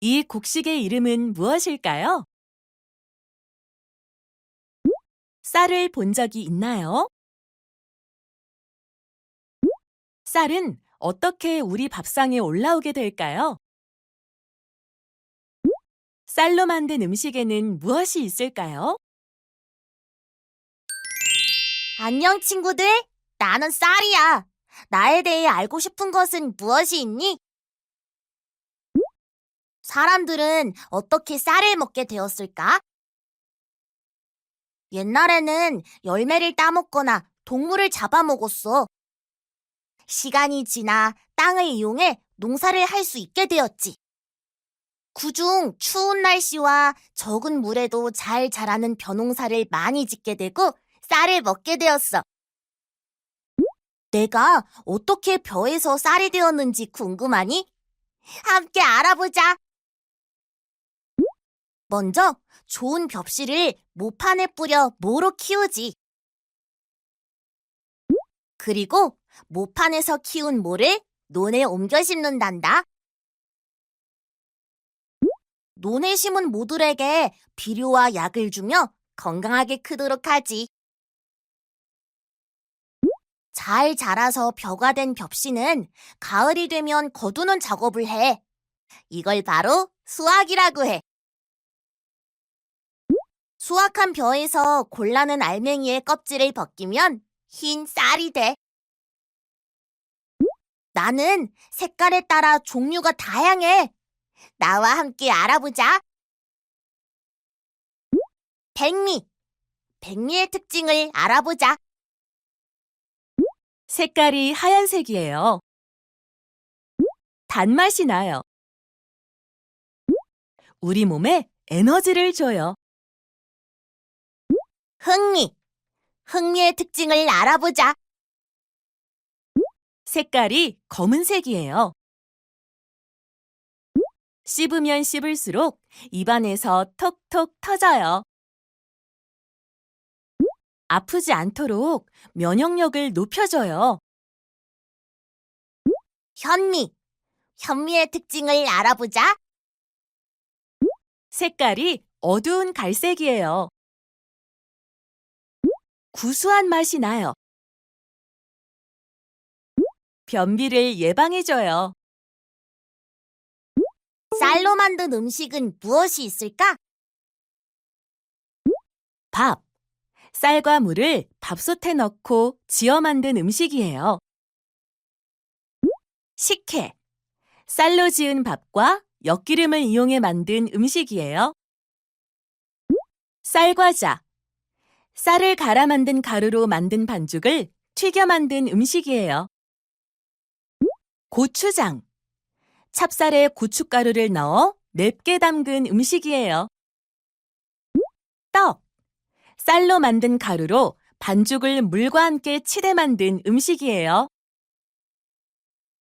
이 곡식의 이름은 무엇일까요? 쌀을 본 적이 있나요? 쌀은 어떻게 우리 밥상에 올라오게 될까요? 쌀로 만든 음식에는 무엇이 있을까요? 안녕, 친구들. 나는 쌀이야. 나에 대해 알고 싶은 것은 무엇이 있니? 사람들은 어떻게 쌀을 먹게 되었을까? 옛날에는 열매를 따먹거나 동물을 잡아먹었어. 시간이 지나 땅을 이용해 농사를 할 수 있게 되었지. 그중 추운 날씨와 적은 물에도 잘 자라는 벼농사를 많이 짓게 되고 쌀을 먹게 되었어. 내가 어떻게 벼에서 쌀이 되었는지 궁금하니? 함께 알아보자. 먼저 좋은 벽실을 모판에 뿌려 모로 키우지. 그리고 모판에서 키운 모를 논에 옮겨 심는단다. 논에 심은 모들에게 비료와 약을 주며 건강하게 크도록 하지. 잘 자라서 벼가 된 벽씨는 가을이 되면 거두는 작업을 해. 이걸 바로 수확이라고 해. 수확한 벼에서 골라낸 알맹이의 껍질을 벗기면 흰 쌀이 돼. 나는 색깔에 따라 종류가 다양해. 나와 함께 알아보자. 백미. 백미의 특징을 알아보자. 색깔이 하얀색이에요. 단맛이 나요. 우리 몸에 에너지를 줘요. 흥미. 흥미의 특징을 알아보자. 색깔이 검은색이에요. 씹으면 씹을수록 입안에서 톡톡 터져요. 아프지 않도록 면역력을 높여줘요. 현미. 현미의 특징을 알아보자. 색깔이 어두운 갈색이에요. 구수한 맛이 나요. 변비를 예방해줘요. 쌀로 만든 음식은 무엇이 있을까? 밥. 쌀과 물을 밥솥에 넣고 지어 만든 음식이에요. 식혜. 쌀로 지은 밥과 엿기름을 이용해 만든 음식이에요. 쌀과자. 쌀을 갈아 만든 가루로 만든 반죽을 튀겨 만든 음식이에요. 고추장. 찹쌀에 고춧가루를 넣어 맵게 담근 음식이에요. 떡. 쌀로 만든 가루로 반죽을 물과 함께 치대 만든 음식이에요.